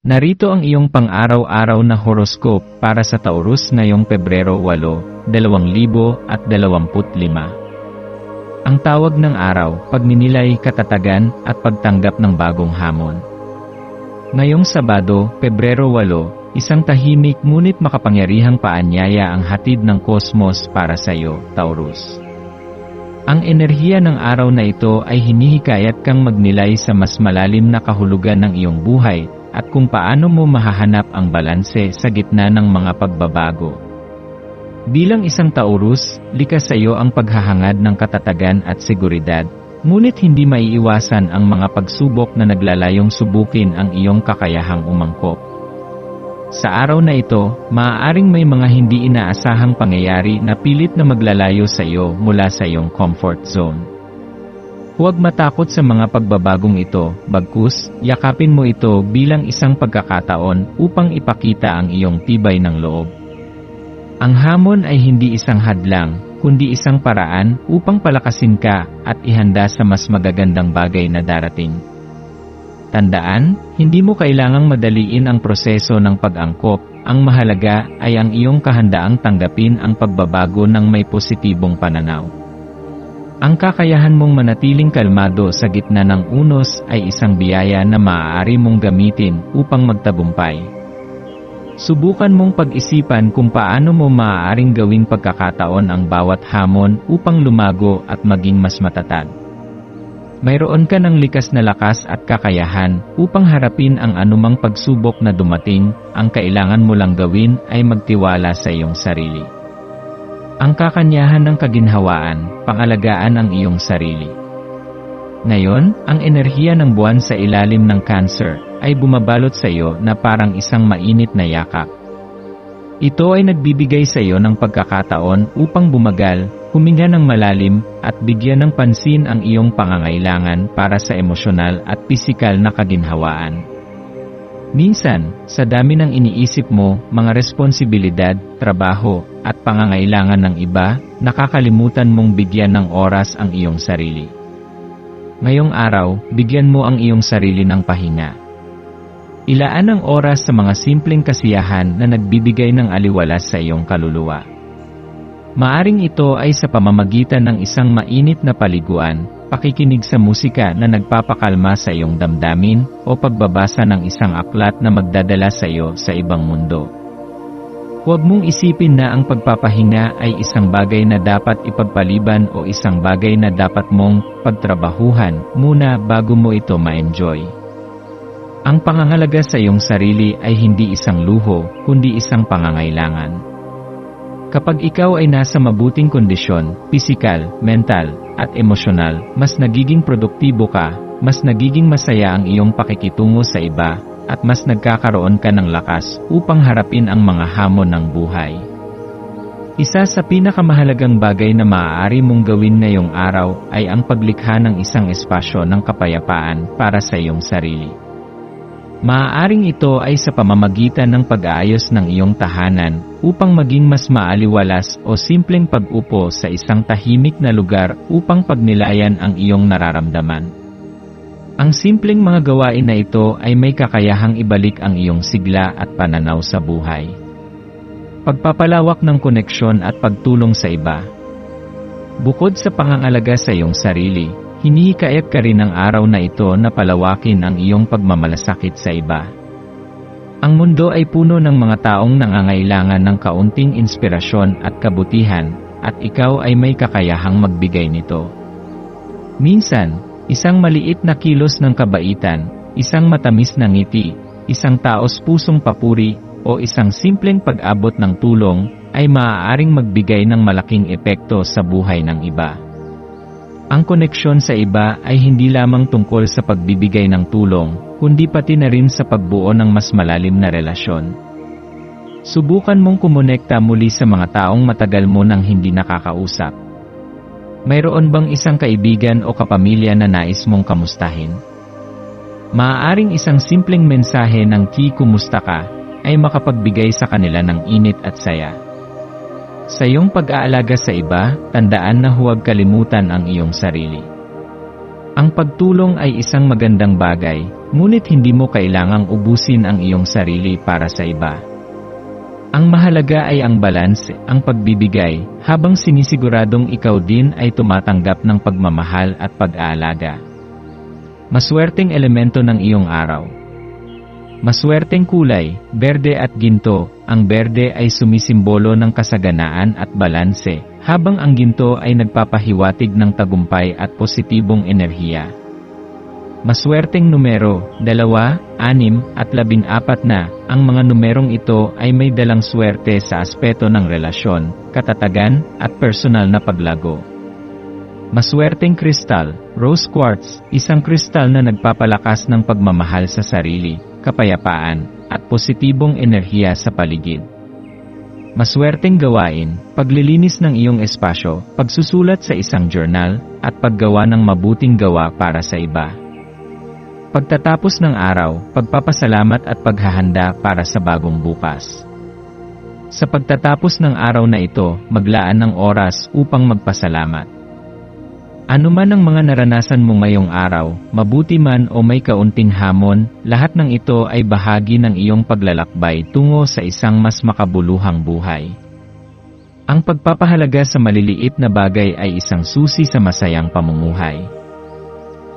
Narito ang iyong pang-araw-araw na horoscope para sa Taurus ngayong Pebrero 8, 2025. Ang tawag ng araw, pagninilay, katatagan, at pagtanggap ng bagong hamon. Ngayong Sabado, Pebrero 8, isang tahimik ngunit makapangyarihang paanyaya ang hatid ng kosmos para sa iyo, Taurus. Ang enerhiya ng araw na ito ay hinihikayat kang magnilay sa mas malalim na kahulugan ng iyong buhay at kung paano mo mahahanap ang balanse sa gitna ng mga pagbabago. Bilang isang Taurus, likas sa iyo ang paghahangad ng katatagan at seguridad, ngunit hindi maiiwasan ang mga pagsubok na naglalayong subukin ang iyong kakayahang umangkop. Sa araw na ito, maaaring may mga hindi inaasahang pangyayari na pilit na maglalayo sa iyo mula sa iyong comfort zone. Huwag matakot sa mga pagbabagong ito, bagkus, yakapin mo ito bilang isang pagkakataon upang ipakita ang iyong tibay ng loob. Ang hamon ay hindi isang hadlang, kundi isang paraan upang palakasin ka at ihanda sa mas magagandang bagay na darating. Tandaan, hindi mo kailangang madaliin ang proseso ng pag-angkop, ang mahalaga ay ang iyong kahandaang tanggapin ang pagbabago ng may positibong pananaw. Ang kakayahan mong manatiling kalmado sa gitna ng unos ay isang biyaya na maaari mong gamitin upang magtabumpay. Subukan mong pag-isipan kung paano mo maaaring gawing pagkakataon ang bawat hamon upang lumago at maging mas matatag. Mayroon ka ng likas na lakas at kakayahan upang harapin ang anumang pagsubok na dumating, ang kailangan mo lang gawin ay magtiwala sa iyong sarili. Ang kakanyahan ng kaginhawaan, pangalagaan ang iyong sarili. Ngayon, ang enerhiya ng buwan sa ilalim ng cancer ay bumabalot sa iyo na parang isang mainit na yakap. Ito ay nagbibigay sa iyo ng pagkakataon upang bumagal, huminga ng malalim, at bigyan ng pansin ang iyong pangangailangan para sa emosyonal at pisikal na kaginhawaan. Minsan, sa dami ng iniisip mo, mga responsibilidad, trabaho, at pangangailangan ng iba, nakakalimutan mong bigyan ng oras ang iyong sarili. Ngayong araw, bigyan mo ang iyong sarili ng pahinga. Ilaan ang oras sa mga simpleng kasiyahan na nagbibigay ng aliwalas sa iyong kaluluwa. Maaring ito ay sa pamamagitan ng isang mainit na paliguan, pakikinig sa musika na nagpapakalma sa iyong damdamin, o pagbabasa ng isang aklat na magdadala sa iyo sa ibang mundo. Huwag mong isipin na ang pagpapahinga ay isang bagay na dapat ipagpaliban o isang bagay na dapat mong pagtrabahuhan muna bago mo ito ma-enjoy. Ang pangangalaga sa iyong sarili ay hindi isang luho, kundi isang pangangailangan. Kapag ikaw ay nasa mabuting kondisyon, pisikal, mental, at emosyonal, mas nagiging produktibo ka, mas nagiging masaya ang iyong pakikitungo sa iba, at mas nagkakaroon ka ng lakas upang harapin ang mga hamon ng buhay. Isa sa pinakamahalagang bagay na maaari mong gawin ngayong araw ay ang paglikha ng isang espasyo ng kapayapaan para sa iyong sarili. Maaaring ito ay sa pamamagitan ng pag-aayos ng iyong tahanan upang maging mas maaliwalas o simpleng pag-upo sa isang tahimik na lugar upang pagnilayan ang iyong nararamdaman. Ang simpleng mga gawain na ito ay may kakayahang ibalik ang iyong sigla at pananaw sa buhay. Pagpapalawak ng koneksyon at pagtulong sa iba. Bukod sa pangangalaga sa iyong sarili, hinihikayat ka rin ng araw na ito na palawakin ang iyong pagmamalasakit sa iba. Ang mundo ay puno ng mga taong nangangailangan ng kaunting inspirasyon at kabutihan, at ikaw ay may kakayahang magbigay nito. Minsan, Isang maliit na kilos ng kabaitan, isang matamis na ngiti, isang taos pusong papuri, o isang simpleng pag-abot ng tulong, ay maaaring magbigay ng malaking epekto sa buhay ng iba. Ang koneksyon sa iba ay hindi lamang tungkol sa pagbibigay ng tulong, kundi pati na rin sa pagbuo ng mas malalim na relasyon. Subukan mong kumonekta muli sa mga taong matagal mo nang hindi nakakausap. Mayroon bang isang kaibigan o kapamilya na nais mong kamustahin? Maaaring isang simpleng mensahe ng ki kumusta ka ay makapagbigay sa kanila ng init at saya. Sa iyong pag-aalaga sa iba, tandaan na huwag kalimutan ang iyong sarili. Ang pagtulong ay isang magandang bagay, ngunit hindi mo kailangang ubusin ang iyong sarili para sa iba. Ang mahalaga ay ang balance, ang pagbibigay, habang sinisiguradong ikaw din ay tumatanggap ng pagmamahal at pag-aalaga. Maswerteng elemento ng iyong araw. Maswerteng kulay, berde at ginto, ang berde ay sumisimbolo ng kasaganaan at balanse, habang ang ginto ay nagpapahiwatig ng tagumpay at positibong enerhiya. Maswerteng numero, dalawa, anim, at labing apat na, ang mga numerong ito ay may dalang swerte sa aspeto ng relasyon, katatagan, at personal na paglago. Maswerteng kristal, rose quartz, isang kristal na nagpapalakas ng pagmamahal sa sarili, kapayapaan, at positibong enerhiya sa paligid. Maswerteng gawain, paglilinis ng iyong espasyo, pagsusulat sa isang journal, at paggawa ng mabuting gawa para sa iba. Pagtatapos ng araw, pagpapasalamat at paghahanda para sa bagong bukas. Sa pagtatapos ng araw na ito, maglaan ng oras upang magpasalamat. Ano man ang mga naranasan mo ngayong araw, mabuti man o may kaunting hamon, lahat ng ito ay bahagi ng iyong paglalakbay tungo sa isang mas makabuluhang buhay. Ang pagpapahalaga sa maliliit na bagay ay isang susi sa masayang pamumuhay.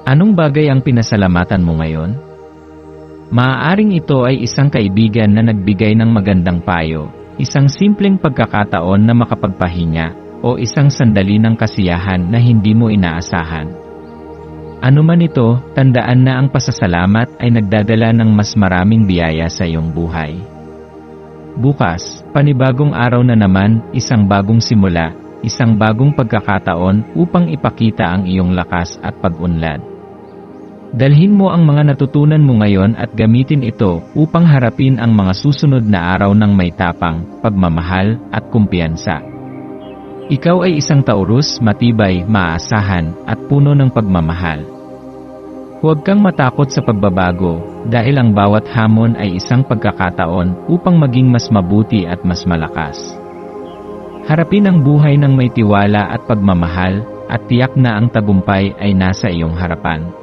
Anong bagay ang pinasalamatan mo ngayon? Maaaring ito ay isang kaibigan na nagbigay ng magandang payo, isang simpleng pagkakataon na makapagpahinga, o isang sandali ng kasiyahan na hindi mo inaasahan. Ano man ito, tandaan na ang pasasalamat ay nagdadala ng mas maraming biyaya sa iyong buhay. Bukas, panibagong araw na naman, isang bagong simula, isang bagong pagkakataon upang ipakita ang iyong lakas at pag-unlad. Dalhin mo ang mga natutunan mo ngayon at gamitin ito upang harapin ang mga susunod na araw ng may tapang, pagmamahal, at kumpiyansa. Ikaw ay isang taurus, matibay, maaasahan, at puno ng pagmamahal. Huwag kang matakot sa pagbabago, dahil ang bawat hamon ay isang pagkakataon upang maging mas mabuti at mas malakas. Harapin ang buhay ng may tiwala at pagmamahal, at tiyak na ang tagumpay ay nasa iyong harapan.